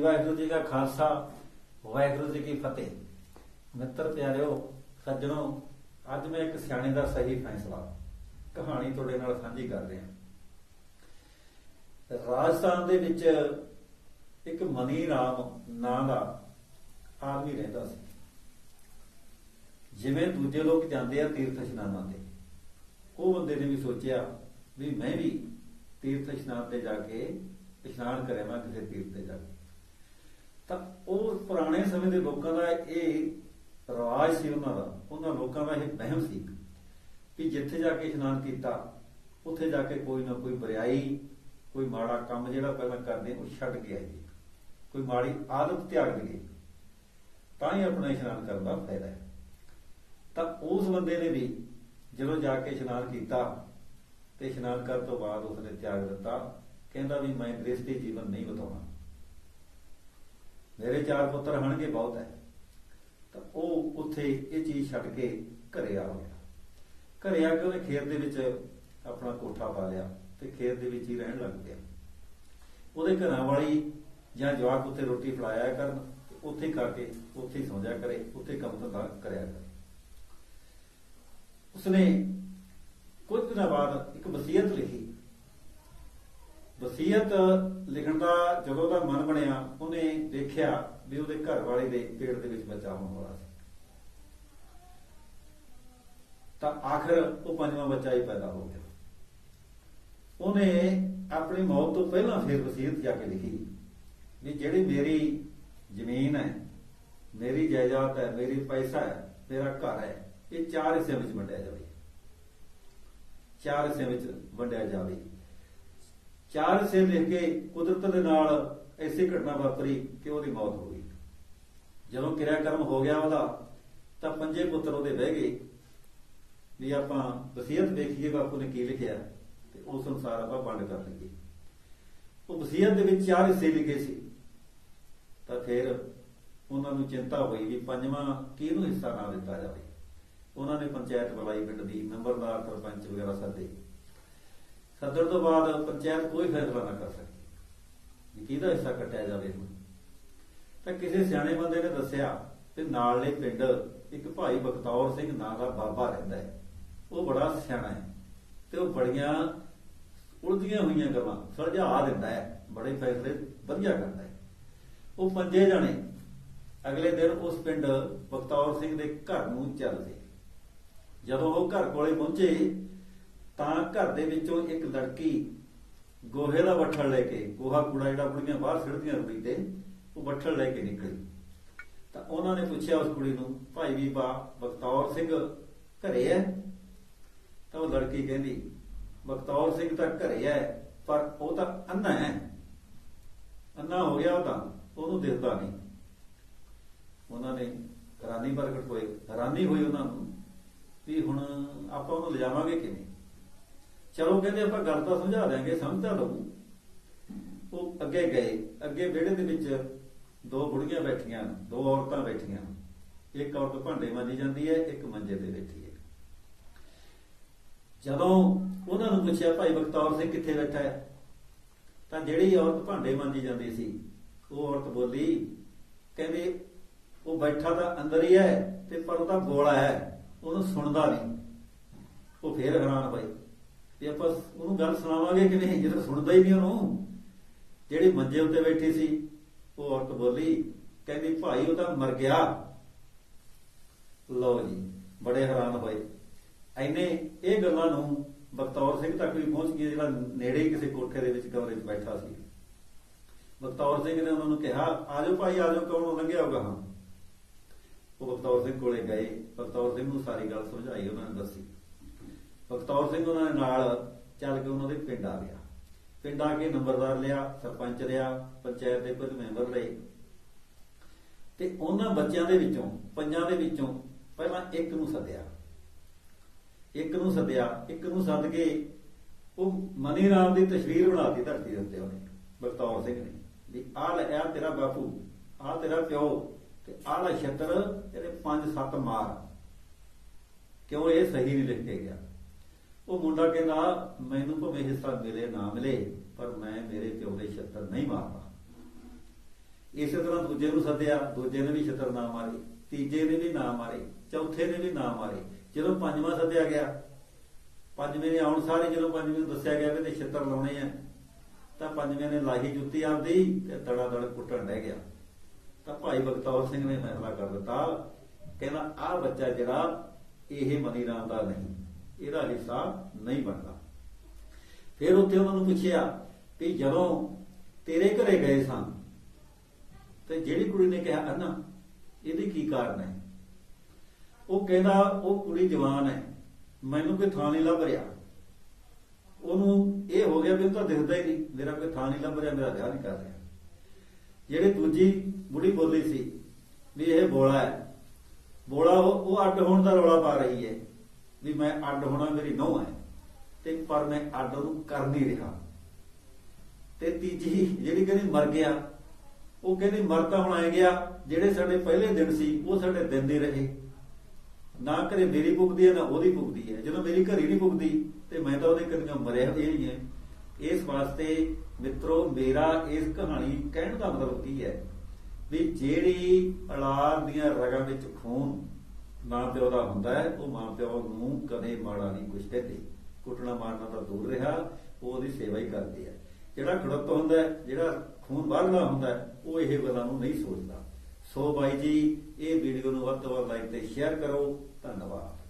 ਵਾਹਿਗੁਰੂ ਜੀ ਕਾ ਖਾਲਸਾ, ਵਾਹਿਗੁਰੂ ਜੀ ਕੀ ਫਤਿਹ। ਮਿੱਤਰ ਪਿਆਰਿਓ, ਸੱਜਣੋ, ਅੱਜ ਮੈਂ ਇੱਕ ਸਿਆਣੇ ਦਾ ਸਹੀ ਫੈਸਲਾ, ਕਹਾਣੀ ਤੁਹਾਡੇ ਨਾਲ ਸਾਂਝੀ ਕਰ ਰਿਹਾ। ਰਾਜਸਥਾਨ ਦੇ ਵਿੱਚ ਇੱਕ ਮਨੀ ਰਾਮ ਨਾਂ ਦਾ ਆਦਮੀ ਰਹਿੰਦਾ ਸੀ। ਜਿਵੇਂ ਦੂਜੇ ਲੋਕ ਜਾਂਦੇ ਆ ਤੀਰਥ ਇਸ਼ਨਾਨਾਂ ਤੇ, ਉਹ ਬੰਦੇ ਨੇ ਵੀ ਸੋਚਿਆ ਵੀ ਮੈਂ ਵੀ ਤੀਰਥ ਇਸ਼ਨਾਨ ਤੇ ਜਾ ਕੇ ਇਸ਼ਨਾਨ ਕਰਾਂਗਾ ਕਿਸੇ ਤੀਰਥ ਤੇ ਜਾ ਕੇ। ਤਾਂ ਉਹ ਪੁਰਾਣੇ ਸਮੇਂ ਦੇ ਲੋਕਾਂ ਦਾ ਇਹ ਰਾਜ ਸੀ ਉਹਨਾਂ ਦਾ। ਉਹਨਾਂ ਲੋਕਾਂ ਦਾ ਇਹ ਵਹਿਮ ਸੀ ਕਿ ਜਿੱਥੇ ਜਾ ਕੇ ਇਸ਼ਨਾਨ ਕੀਤਾ, ਉੱਥੇ ਜਾ ਕੇ ਕੋਈ ਨਾ ਕੋਈ ਬੁਰਾਈ ਕੋਈ ਮਾੜਾ ਕੰਮ ਜਿਹੜਾ ਪਹਿਲਾਂ ਕਰਦੇ, ਉਹ ਛੱਡ ਕੇ ਆਈਏ ਕੋਈ ਮਾੜੀ ਆਦਤ ਤਿਆਗ ਲਈਏ ਤਾਂ ਹੀ ਆਪਣਾ ਇਸ਼ਨਾਨ ਕਰਨ ਦਾ ਫਾਇਦਾ ਹੈ। ਤਾਂ ਉਸ ਬੰਦੇ ਨੇ ਵੀ ਜਦੋਂ ਜਾ ਕੇ ਇਸ਼ਨਾਨ ਕੀਤਾ ਤੇ ਇਸ਼ਨਾਨ ਕਰਨ ਤੋਂ ਬਾਅਦ ਉਸਨੇ ਤਿਆਗ ਦਿੱਤਾ, ਕਹਿੰਦਾ ਵੀ ਮੈਂ ਗ੍ਰਸਤੀ ਜੀਵਨ ਨਹੀਂ ਬਤਾਉਣਾ। ਮੇਰੇ ਚਾਰ ਪੁੱਤਰ ਹਣਗੇ ਬਹੁਤ ਹੈ ਤਾਂ ਉਹ ਉੱਥੇ ਇਹ ਚੀਜ਼ ਛੱਡ ਕੇ ਘਰੇ ਆ ਗਿਆ। ਘਰੇ ਆ ਕੇ ਉਹਨੇ ਖੇਤ ਦੇ ਵਿੱਚ ਆਪਣਾ ਕੋਠਾ ਪਾ ਲਿਆ ਤੇ ਖੇਤ ਦੇ ਵਿੱਚ ਹੀ ਰਹਿਣ ਲੱਗ ਪਿਆ। ਉਹਦੇ ਘਰਾਂ ਵਾਲੀ ਜਾਂ ਜਵਾਕ ਉੱਥੇ ਰੋਟੀ ਫੜਾਇਆ ਕਰਨ ਉੱਥੇ ਖਾ ਕੇ ਉੱਥੇ ਹੀ ਸੌਂ ਜਾ ਕਰੇ, ਉੱਥੇ ਕੰਮ ਧੰਦਾ ਕਰਿਆ ਕਰੇ। ਉਸਨੇ ਕੁਝ ਦਿਨਾਂ ਬਾਅਦ ਇੱਕ ਵਸੀਅਤ ਲਿਖੀ ਵਸੀਅਤ ਲਿਖਣ ਦਾ ਜਦੋਂ ਦਾ ਮਨ ਬਣਿਆ, ਉਹਨੇ ਦੇਖਿਆ ਵੀ ਉਹਦੇ ਘਰ ਵਾਲੇ ਦੇ ਪੇਟ ਦੇ ਵਿੱਚ ਬੱਚਾ ਹੋਣ ਵਾਲਾ ਸੀ। ਤਾਂ ਆਖਰ ਉਹ ਪੰਜਵਾਂ ਬੱਚਾ ਹੀ ਪੈਦਾ ਹੋ ਗਿਆ। ਉਹਨੇ ਆਪਣੀ ਮੌਤ ਤੋਂ ਪਹਿਲਾਂ ਫਿਰ ਵਸੀਅਤ ਜਾ ਕੇ ਲਿਖੀ ਵੀ ਜਿਹੜੀ ਮੇਰੀ ਜ਼ਮੀਨ ਹੈ, ਮੇਰੀ ਜਾਇਦਾਦ ਹੈ, ਮੇਰੀ ਪੈਸਾ ਹੈ, ਮੇਰਾ ਘਰ ਹੈ, ਇਹ ਚਾਰ ਹਿੱਸਿਆਂ ਵਿੱਚ ਵੰਡਿਆ ਜਾਵੇ। ਚਾਰ ਹਿੱਸਿਆਂ ਵਿੱਚ ਵੰਡਿਆ ਜਾਵੇ। ਚਾਰ ਹਿੱਸੇ ਲਿਖ ਕੇ ਕੁਦਰਤ ਦੇ ਨਾਲ ਐਸੀ ਘਟਨਾ ਵਾਪਰੀ ਕਿ ਉਹਦੀ ਮੌਤ ਹੋ ਗਈ। ਜਦੋਂ ਕਿਰਿਆ ਕਰਮ ਹੋ ਗਿਆ ਉਹਦਾ, ਤਾਂ ਪੰਜੇ ਪੁੱਤਰ ਉਹਦੇ ਬਹਿ ਗਏ ਵੀ ਆਪਾਂ ਵਸੀਅਤ ਵੇਖੀਏ ਬਾਪੂ ਨੇ ਕੀ ਲਿਖਿਆ ਤੇ ਉਸ ਅਨੁਸਾਰ ਆਪਾਂ ਵੰਡ ਕਰ ਲਈਏ। ਉਹ ਵਸੀਅਤ ਦੇ ਵਿੱਚ ਚਾਰ ਹਿੱਸੇ ਲਿਖੇ ਸੀ। ਤਾਂ ਫਿਰ ਉਹਨਾਂ ਨੂੰ ਚਿੰਤਾ ਹੋਈ ਵੀ ਪੰਜਵਾਂ ਕਿਹਨੂੰ ਹਿੱਸਾ ਨਾ ਦਿੱਤਾ ਜਾਵੇ। ਉਹਨਾਂ ਨੇ ਪੰਚਾਇਤ ਬੁਲਾਈ, ਪਿੰਡ ਦੀ ਨੰਬਰਦਾਰ ਸਰਪੰਚ ਵਗੈਰਾ ਸੱਦੇ। ਸੱਦਣ ਤੋਂ ਬਾਅਦ ਪੰਚਾਇਤ ਕੋਈ ਫੈਸਲਾ ਨਾ ਕਰ ਸਕਦੀ ਵੀ ਕਿਹਦਾ ਹਿੱਸਾ ਕੱਟਿਆ ਜਾਵੇ ਹੁਣ? ਤਾਂ ਕਿਸੇ ਸਿਆਣੇ ਬੰਦੇ ਨੇ ਦੱਸਿਆ ਕਿ ਨਾਲਲੇ ਪਿੰਡ ਇੱਕ ਭਾਈ ਬਖਤੌਰ ਸਿੰਘ ਨਾਂ ਦਾ ਬਾਬਾ ਰਹਿੰਦਾ ਹੈ। ਉਹ ਬੜਾ ਸਿਆਣਾ ਹੈ ਤੇ ਉਹ ਬੜੀਆਂ ਉਲਝੀਆਂ ਹੋਈਆਂ ਗੱਲਾਂ ਸੁਲਝਾ ਦਿੰਦਾ ਹੈ। ਬੜੇ ਫੈਸਲੇ ਵਧੀਆ ਕਰਦਾ ਹੈ। ਉਹ ਪੰਜੇ ਜਾਣੇ ਅਗਲੇ ਦਿਨ ਉਸ ਪਿੰਡ ਬਖਤੌਰ ਸਿੰਘ ਦੇ ਘਰ ਨੂੰ ਚੱਲਦੇ ਜਦੋਂ ਉਹ ਘਰ ਕੋਲੇ ਪਹੁੰਚੇ ਘਰ ਦੇ ਵਿੱਚੋਂ ਇੱਕ ਲੜਕੀ ਗੋਹੇ ਦਾ ਵੱਠਣ ਲੈ ਕੇ, ਗੋਹਾ, ਕੂੜਾ ਜਿਹੜਾ ਬੁੜੀਆਂ ਬਾਹਰ ਸਿੱਟਦੀਆਂ ਰੂੜੀ ਤੇ, ਉਹ ਵੱਠਣ ਲੈ ਕੇ ਨਿਕਲੀ। ਤਾਂ ਉਹਨਾਂ ਨੇ ਪੁੱਛਿਆ ਉਸ ਕੁੜੀ ਨੂੰ, ਭਾਈ ਵੀ ਬੀਬਾ, ਬਖਤੌਰ ਸਿੰਘ ਘਰੇ ਹੈ ਤਾਂ ਉਹ ਲੜਕੀ ਕਹਿੰਦੀ, ਬਖਤੌਰ ਸਿੰਘ ਤਾਂ ਘਰੇ ਹੈ ਪਰ ਉਹ ਤਾਂ ਅੰਨਾ ਹੈ ਅੰਨਾ ਹੋ ਗਿਆ ਉਹ ਤਾਂ, ਉਹਨੂੰ ਦਿਖਦਾ ਨਹੀਂ। ਉਹਨਾਂ ਨੇ ਹੈਰਾਨੀ ਪ੍ਰਗਟ ਹੋਏ ਹੈਰਾਨੀ ਹੋਈ ਉਹਨਾਂ ਨੂੰ ਵੀ ਹੁਣ ਆਪਾਂ ਉਹਨੂੰ ਲਿਜਾਵਾਂਗੇ ਕਿਵੇਂ? ਚਲੋ ਕਹਿੰਦੇ ਆਪਾਂ ਗੱਲ ਤਾਂ ਸਮਝਾ ਦਿਆਂਗੇ ਸਮਝਦਾ ਲਊ। ਉਹ ਅੱਗੇ ਗਏ। ਅੱਗੇ ਵਿਹੜੇ ਦੇ ਵਿੱਚ ਦੋ ਬੁੜੀਆਂ ਬੈਠੀਆਂ, ਦੋ ਔਰਤਾਂ ਬੈਠੀਆਂ। ਇੱਕ ਔਰਤ ਭਾਂਡੇ ਮਾਂਜੀ ਜਾਂਦੀ ਹੈ, ਇੱਕ ਮੰਜੇ ਤੇ ਬੈਠੀ ਹੈ। ਜਦੋਂ ਉਹਨਾਂ ਨੂੰ ਪੁੱਛਿਆ, ਭਾਈ ਬਖਤੌਰ ਸਿੰਘ ਕਿੱਥੇ ਬੈਠਾ ਹੈ? ਤਾਂ ਜਿਹੜੀ ਔਰਤ ਭਾਂਡੇ ਮਾਂਜੀ ਜਾਂਦੀ ਸੀ, ਉਹ ਔਰਤ ਬੋਲੀ, ਕਹਿੰਦੇ, ਉਹ ਬੈਠਾ ਤਾਂ ਅੰਦਰ ਹੀ ਹੈ ਤੇ ਪਰ ਉਹਦਾ ਗੋਲਾ ਹੈ, ਉਹਨੂੰ ਸੁਣਦਾ ਨਹੀਂ। ਉਹ ਫੇਰ ਹੈਰਾਨ ਭਾਈ ਤੇ ਆਪਾਂ ਉਹਨੂੰ ਗੱਲ ਸੁਣਾਵਾਂਗੇ ਕਿ ਨਹੀਂ, ਜਦੋਂ ਸੁਣਦਾ ਹੀ ਨਹੀਂ ਉਹਨੂੰ। ਜਿਹੜੀ ਮੰਜੇ ਉੱਤੇ ਬੈਠੀ ਸੀ, ਉਹ ਔਰਤ ਬੋਲੀ, ਕਹਿੰਦੀ, ਭਾਈ, ਉਹ ਤਾਂ ਮਰ ਗਿਆ। ਲਓ ਜੀ, ਬੜੇ ਹੈਰਾਨ ਹੋਏ। ਐਨੇ ਇਹ ਗੱਲਾਂ ਨੂੰ ਬਖਤੌਰ ਸਿੰਘ ਤੱਕ ਵੀ ਪਹੁੰਚ ਗਈ ਜਿਹੜਾ ਨੇੜੇ ਕਿਸੇ ਕੋਠੇ ਦੇ ਵਿੱਚ ਕਮਰੇ 'ਚ ਬੈਠਾ ਸੀ। ਬਖਤੌਰ ਸਿੰਘ ਨੇ ਉਹਨਾਂ ਨੂੰ ਕਿਹਾ ਆਜੋ ਭਾਈ ਆਜੋ ਕੌਣ ਲੰਘਿਆ ਹੋਗਾ ਹਾਂ। ਉਹ ਬਖਤੌਰ ਸਿੰਘ ਕੋਲੇ ਗਏ। ਬਖਤੌਰ ਸਿੰਘ ਨੂੰ ਸਾਰੀ ਗੱਲ ਸਮਝਾਈ, ਉਹਨਾਂ ਨੇ ਦੱਸੀ। ਬਖਤੌਰ ਸਿੰਘ ਉਹਨਾਂ ਦੇ ਨਾਲ ਚੱਲ ਕੇ ਉਹਨਾਂ ਦੇ ਪਿੰਡ ਆ ਗਿਆ। ਪਿੰਡ ਆ ਕੇ ਨੰਬਰਦਾਰ ਲਿਆ, ਸਰਪੰਚ ਲਿਆ, ਪੰਚਾਇਤ ਦੇ ਕੁਝ ਮੈਂਬਰ ਲਏ। ਤੇ ਉਹਨਾਂ ਬੱਚਿਆਂ ਦੇ ਵਿੱਚੋਂ, ਪੰਜਾਂ ਦੇ ਵਿੱਚੋਂ ਪਹਿਲਾਂ ਇੱਕ ਨੂੰ ਸੱਦਿਆ। ਇੱਕ ਨੂੰ ਸੱਦਿਆ, ਇੱਕ ਨੂੰ ਸੱਦ ਕੇ ਉਹ ਮਨੀ ਰਾਮ ਦੀ ਤਸਵੀਰ ਬਣਾਤੀ ਧਰਤੀ ਦੇ ਉੱਤੇ ਉਹਨੇ ਬਖਤੌਰ ਸਿੰਘ ਨੇ। ਵੀ ਆਹ ਲੈ, ਆਹ ਤੇਰਾ ਬਾਪੂ, ਆਹ ਤੇਰਾ ਪਿਓ ਤੇ ਆਹ ਲੈ ਛੱਤਰ, ਇਹਦੇ ਪੰਜ ਸੱਤ ਮਾਰ। ਕਿਉਂ ਇਹ ਸਹੀ ਨਹੀਂ ਲਿਖ ਕੇ ਗਿਆ? ਉਹ ਮੁੰਡਾ ਕਹਿੰਦਾ, ਮੈਨੂੰ ਭਾਵੇਂ ਹਿੱਸਾ ਮਿਲੇ ਨਾ ਮਿਲੇ, ਪਰ ਮੈਂ ਮੇਰੇ ਪਿਓ ਦੇ ਛੱਤਰ ਨਹੀਂ ਮਾਰਦਾ। ਇਸੇ ਤਰ੍ਹਾਂ ਦੂਜੇ ਨੂੰ ਸੱਦਿਆ, ਦੂਜੇ ਨੇ ਵੀ ਛਤਰ ਨਾ ਮਾਰੇ, ਤੀਜੇ ਨੇ ਵੀ ਨਾ ਮਾਰੇ, ਚੌਥੇ ਨੇ ਵੀ ਨਾ ਮਾਰੇ। ਜਦੋਂ ਪੰਜਵਾਂ ਸੱਦਿਆ ਗਿਆ, ਪੰਜਵੇਂ ਨੇ ਆਉਣ ਸਾਰੇ ਜਦੋਂ ਪੰਜਵੇਂ ਨੂੰ ਦੱਸਿਆ ਗਿਆ ਵੀ ਤੇ ਛਤਰ ਲਾਉਣੇ ਆ, ਤਾਂ ਪੰਜਵੇਂ ਨੇ ਲਾਹੀ ਜੁੱਤੀ ਆਪਦੀ ਤੇ ਤੜਾ ਤੜ ਕੁੱਟਣ ਰਹਿ ਗਿਆ। ਤਾਂ ਭਾਈ ਬਖਤੌਰ ਸਿੰਘ ਨੇ ਫੈਸਲਾ ਕਰ ਦਿੱਤਾ, ਕਹਿੰਦਾ, ਆਹ ਬੱਚਾ ਜਿਹੜਾ, ਇਹ ਮਨੀ ਰਾਮ ਦਾ ਨਹੀਂ। ਇਹਦਾ ਹਿੱਸਾ ਨਹੀਂ ਬਣਦਾ। ਫਿਰ ਉੱਥੇ ਉਹਨਾਂ ਨੂੰ ਪੁੱਛਿਆ ਵੀ ਜਦੋਂ ਤੇਰੇ ਘਰੇ ਗਏ ਸਨ, ਤੇ ਜਿਹੜੀ ਕੁੜੀ ਨੇ ਕਿਹਾ, ਅੰਨਾ, ਇਹਦੇ ਕੀ ਕਾਰਨ ਹੈ? ਉਹ ਕਹਿੰਦਾ, ਉਹ ਕੁੜੀ ਜਵਾਨ ਹੈ, ਮੈਨੂੰ ਕੋਈ ਥਾਂ ਨਹੀਂ ਲੱਭ ਰਿਹਾ। ਉਹਨੂੰ ਇਹ ਹੋ ਗਿਆ ਵੀ ਉਹ ਤਾਂ ਦਿਖਦਾ ਹੀ ਨਹੀਂ, ਮੇਰਾ ਕੋਈ ਥਾਂ ਨਹੀਂ ਲੱਭ ਰਿਹਾ, ਮੇਰਾ ਵਿਆਹ ਨਹੀਂ ਕਰ ਰਿਹਾ। ਜਿਹੜੀ ਦੂਜੀ ਬੁੜੀ ਬੋਲੀ ਸੀ ਵੀ ਇਹ ਬੋਲਾ ਹੈ, ਬੋਲਾ ਉਹ ਅੱਡ ਹੋਣ ਦਾ ਰੌਲਾ ਪਾ ਰਹੀ ਹੈ। ਵੀ ਮੈਂ ਅੱਡ ਹੋਣਾ ਮੇਰੀ ਨਹੁੰ ਹੈ ਤੇ ਪਰ ਮੈਂ ਅੱਡ ਉਹਨੂੰ ਕਰ ਨਹੀਂ ਰਿਹਾ। ਤੇ ਤੀਜੀ, ਜਿਹੜੀ ਕਹਿੰਦੀ ਮਰ ਗਿਆ, ਉਹ ਕਹਿੰਦੀ ਮਰ ਹੁਣ ਆਏ ਗਿਆ, ਜਿਹੜੇ ਸਾਡੇ ਪਹਿਲੇ ਦਿਨ ਸੀ, ਉਹ ਸਾਡੇ ਦਿਨ ਦੇ ਰਹੇ। ਨਾ ਕਰੇ ਮੇਰੀ ਭੁਗਦੀ ਹੈ, ਨਾ ਉਹਦੀ ਭੁਗਦੀ ਹੈ। ਜਦੋਂ ਮੇਰੀ ਘਰੀ ਨਹੀਂ ਭੁਗਦੀ ਤੇ ਮੈਂ ਤਾਂ ਉਹਦੇ ਕੰਨਿਓ ਮਰਿਆ ਇਹ ਨਹੀਂ ਹੈ। ਇਸ ਵਾਸਤੇ ਮਿੱਤਰੋ, ਮੇਰਾ ਇਸ ਕਹਾਣੀ ਕਹਿਣ ਦਾ ਮਤਲਬ ਕੀ ਹੈ ਵੀ ਜਿਹੜੀ ਔਲਾਦ ਦੀਆਂ ਰਗਾਂ ਵਿੱਚ ਖੂਨ ਮਾਂ ਪਿਓ ਦਾ ਹੁੰਦਾ ਹੈ, ਉਹ ਮਾਂ ਪਿਓ ਨੂੰ ਕਦੇ ਮਾੜਾ ਨਹੀਂ ਕੁਛ ਕਹਿੰਦੇ। ਕੁੱਟਣਾ ਮਾਰਨਾ ਤਾਂ ਦੂਰ ਰਿਹਾ, ਉਹ ਉਹਦੀ ਸੇਵਾ ਹੀ ਕਰਦੇ ਆ ਜਿਹੜਾ ਖੜਤ ਹੁੰਦਾ ਹੈ, ਜਿਹੜਾ ਖੂਨ ਵਗਦਾ ਹੁੰਦਾ ਹੈ, ਉਹ ਇਹ ਗੱਲਾਂ ਨੂੰ ਨਹੀਂ ਸੋਚਦਾ। ਸੋ ਬਾਈ ਜੀ, ਇਹ ਵੀਡੀਓ ਨੂੰ ਵੱਧ ਤੋਂ ਵੱਧ ਲਾਈਕ ਤੇ ਸ਼ੇਅਰ ਕਰੋ। ਧੰਨਵਾਦ।